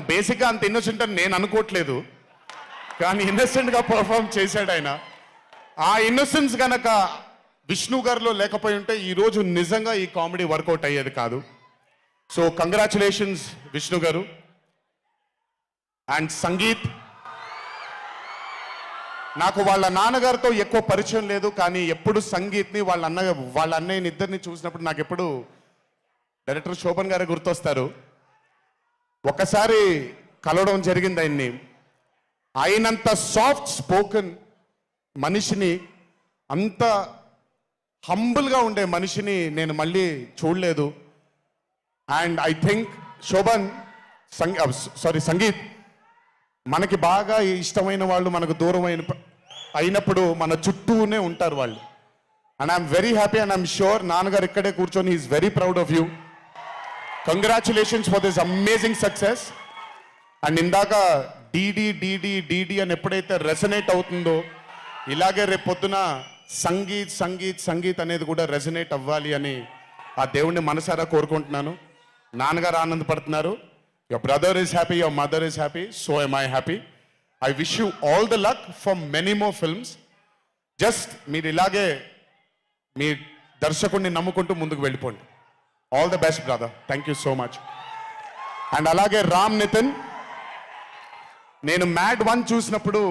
బేసిక్గా అంత ఇన్నోసెంట్ అని నేను అనుకోవట్లేదు. కానీ ఇన్నోసెంట్గా పర్ఫామ్ చేశాడు ఆయన. ఆ ఇన్నోసెన్స్ కనుక విష్ణు గారిలో లేకపోయి ఉంటే ఈరోజు నిజంగా ఈ కామెడీ వర్కౌట్ అయ్యేది కాదు. So congratulations Vishnu garu. And Sangeet. నాకు వాళ్ళ నాన్నగారితో ఎక్కువ పరిచయం లేదు కానీ ఎప్పుడు సంగీత్ని వాళ్ళ అన్న వాళ్ళ అన్నయ్యని ఇద్దరిని చూసినప్పుడు నాకు ఎప్పుడు డైరెక్టర్ శోభన్ గారే గుర్తొస్తారు. ఒకసారి కలవడం జరిగింది ఆయన్ని. అయినంత సాఫ్ట్ స్పోకెన్ మనిషిని అంత హంబుల్గా ఉండే మనిషిని నేను మళ్ళీ చూడలేదు. అండ్ ఐ థింక్ శోభన్ సంగీ సారీ uh, సంగీత్ మనకి బాగా ఇష్టమైన వాళ్ళు మనకు దూరం అయిన అయినప్పుడు మన చుట్టూనే ఉంటారు వాళ్ళు. And I'm very happy and I'm sure నాన్నగారు ఇక్కడే కూర్చొని is very proud of you congratulations for this amazing success and ఇందాక D D D D D D అని ఎప్పుడైతే రెసనేట్ అవుతుందో ఇలాగే రేపు పొద్దున సంగీత్ సంగీత్ సంగీత్ అనేది కూడా రెసనేట్ అవ్వాలి అని ఆ దేవుణ్ణి మనసారా కోరుకుంటున్నాను. నాన్నగారు ఆనందపడుతున్నారు. Your brother is happy your mother is happy so am I happy I wish you all the luck for many more films just మీరు ఇలాగే మీ దర్శకుడిని నమ్ముకుంటూ ముందుకు వెళ్ళిపోండి. All the best brother thank you so much and అలాగే రామ్ నితిన్ నేను mad one చూసినప్పుడు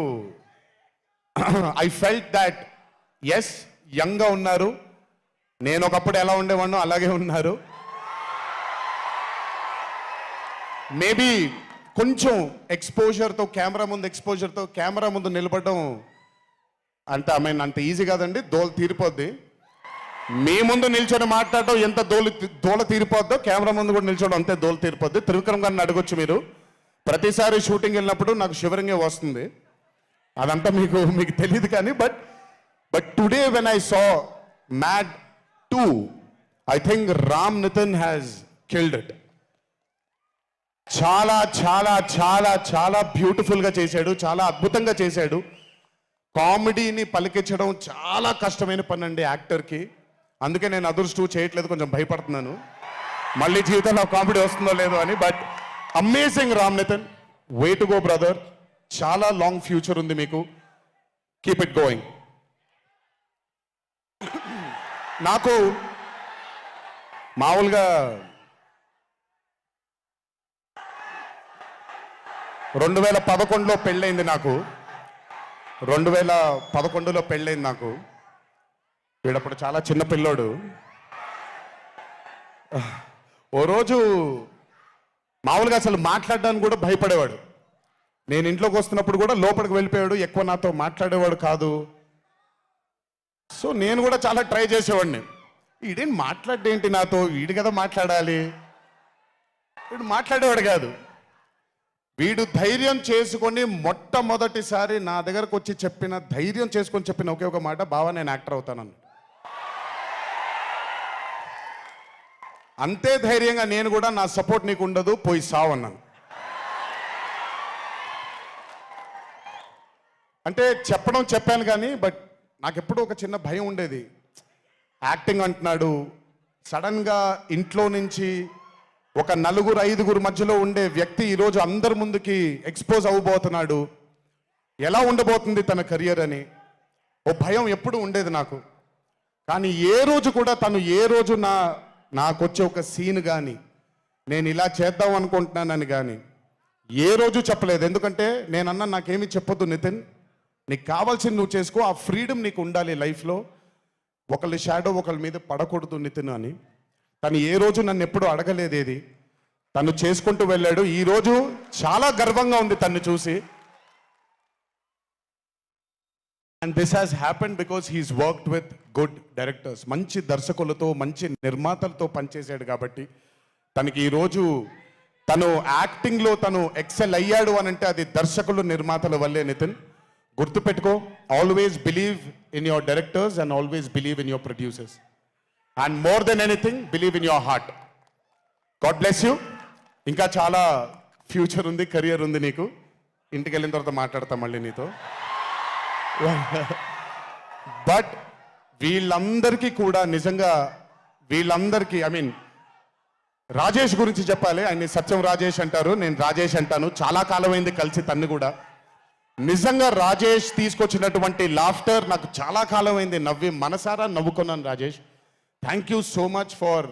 ఐ ఫెల్ట్ దాట్ ఎస్ యంగ్గా ఉన్నారు. నేను ఒకప్పుడు ఎలా ఉండేవాడినో అలాగే ఉన్నారు. మేబీ కొంచెం ఎక్స్పోజర్తో కెమెరా ముందు ఎక్స్పోజర్తో కెమెరా ముందు నిలబడడం అంటే ఐ మీన్ అంత ఈజీ కాదండి. దోలు తీరిపోద్ది. మీ ముందు నిల్చొని మాట్లాడడం ఎంత దోలు దోల తీరిపోద్దో కెమెరా ముందు కూడా నిల్చోడం అంతే దోలు తీరిపోద్ది. త్రివిక్రమ్ గారిని అడగొచ్చు మీరు. ప్రతిసారి షూటింగ్ వెళ్ళినప్పుడు నాకు శివరింగే వస్తుంది. అదంతా మీకు మీకు తెలియదు కానీ but but today when I saw Mad two I think Ram Nitin has killed it. చాలా చాలా చాలా చాలా బ్యూటిఫుల్గా చేశాడు. చాలా అద్భుతంగా చేశాడు. కామెడీని పలికించడం చాలా కష్టమైన పని అండి యాక్టర్కి. అందుకే నేను అదృష్టు చేయట్లేదు కొంచెం భయపడుతున్నాను. మళ్ళీ జీవితంలో కామెడీ వస్తుందో లేదో అని but amazing Ram Nitin way to go brother చాలా లాంగ్ ఫ్యూచర్ ఉంది మీకు. కీప్ ఇట్ గోయింగ్ నాకు మామూలుగా రెండు వేల పదకొండులో పెళ్ళైంది నాకు. రెండు వేల పదకొండులో పెళ్ళైంది నాకు. వీడప్పుడు చాలా చిన్న పిల్లోడు. ఓ రోజు మామూలుగా అసలు మాట్లాడడానికి కూడా భయపడేవాడు. నేను ఇంట్లోకి వస్తున్నప్పుడు కూడా లోపలికి వెళ్ళిపోయాడు ఎక్కువ నాతో మాట్లాడేవాడు కాదు. సో నేను కూడా చాలా ట్రై చేసేవాడిని. వీడేం మాట్లాడేంటి నాతో? వీడు కదా మాట్లాడాలి. వీడు మాట్లాడేవాడు కాదు. వీడు ధైర్యం చేసుకొని మొట్టమొదటిసారి నా దగ్గరకు వచ్చి చెప్పిన ధైర్యం చేసుకొని చెప్పిన ఒకే ఒక మాట బావా నేను యాక్టర్ అవుతానని అంతే ధైర్యంగా నేను కూడా నా సపోర్ట్ నీకు ఉండదు పోయి సావన్నాను అంటే చెప్పడం చెప్పాను కానీ బట్ నాకు ఎప్పుడూ ఒక చిన్న భయం ఉండేది. యాక్టింగ్ అంటున్నాడు. సడన్గా ఇంట్లో నుంచి ఒక నలుగురు ఐదుగురు మధ్యలో ఉండే వ్యక్తి ఈరోజు అందరి ముందుకి ఎక్స్పోజ్ అవ్వబోతున్నాడు. ఎలా ఉండబోతుంది తన కెరియర్ అని. ఓ భయం ఎప్పుడు ఉండేది నాకు. కానీ ఏ రోజు కూడా తను ఏ రోజు నా నాకు వచ్చే ఒక సీన్ కానీ నేను ఇలా చేద్దాం అనుకుంటున్నానని కానీ ఏ రోజు చెప్పలేదు. ఎందుకంటే నేనన్నా నాకేమీ చెప్పొద్దు నితిన్. నీకు కావాల్సింది నువ్వు చేసుకో ఆ ఫ్రీడమ్ నీకు ఉండాలి లైఫ్లో. ఒకళ్ళ షాడో ఒకళ్ళ మీద పడకూడదు నితిన్ అని. తను ఏ రోజు నన్ను ఎప్పుడు అడగలేదేది. తను చేసుకుంటూ వెళ్ళాడు. ఈరోజు చాలా గర్వంగా ఉంది తన్ను చూసి. And this has happen because he's worked with good directors మంచి దర్శకులతో మంచి నిర్మాతలతో పనిచేశాడు కాబట్టి తనకి ఈరోజు తను యాక్టింగ్లో తను ఎక్సెల్ అయ్యాడు అని అంటే అది దర్శకులు నిర్మాతల వల్లే నితిన్. గుర్తుపెట్టుకో always believe in your directors and always believe in your producers and more than anything believe in your heart God bless you ఇంకా చాలా ఫ్యూచర్ ఉంది కెరియర్ ఉంది నీకు. ఇంటికి వెళ్ళిన తర్వాత మాట్లాడతాం మళ్ళీ నీతో. బట్ వీళ్ళందరికీ కూడా నిజంగా వీళ్ళందరికీ ఐ మీన్ రాజేష్ గురించి చెప్పాలి. ఆయన్ని సత్యం రాజేష్ అంటారు నేను రాజేష్ అంటాను. చాలా కాలమైంది కలిసి తన్ను కూడా. నిజంగా రాజేష్ తీసుకొచ్చినటువంటి లాఫ్టర్ నాకు చాలా కాలమైంది. నవ్వి మనసారా నవ్వుకున్నాను Rajesh. Thank you so much for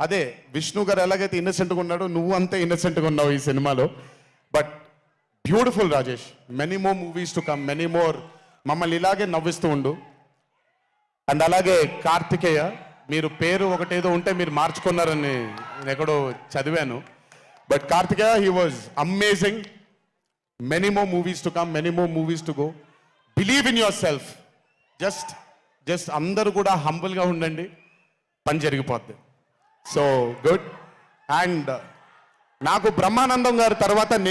అదే విష్ణు గారు ఎలాగైతే ఇన్నసెంట్గా ఉన్నాడో నువ్వు అంతే ఇన్నసెంట్గా ఉన్నావు ఈ సినిమాలో. But beautiful Rajesh. Many more movies to come many more మమ్మల్ని ఇలాగే నవ్విస్తూ ఉండు. అండ్ అలాగే కార్తికేయ మీరు పేరు ఒకటేదో ఉంటే మీరు మార్చుకున్నారని నేను ఎక్కడో చదివాను. But Karthikeya he was amazing many movies to come many movies to go believe in yourself just just అందరూ కూడా హంబుల్గా ఉండండి. పని జరిగిపోద్ది. సో గుడ్ అండ్ నాకు బ్రహ్మానందం గారి తర్వాత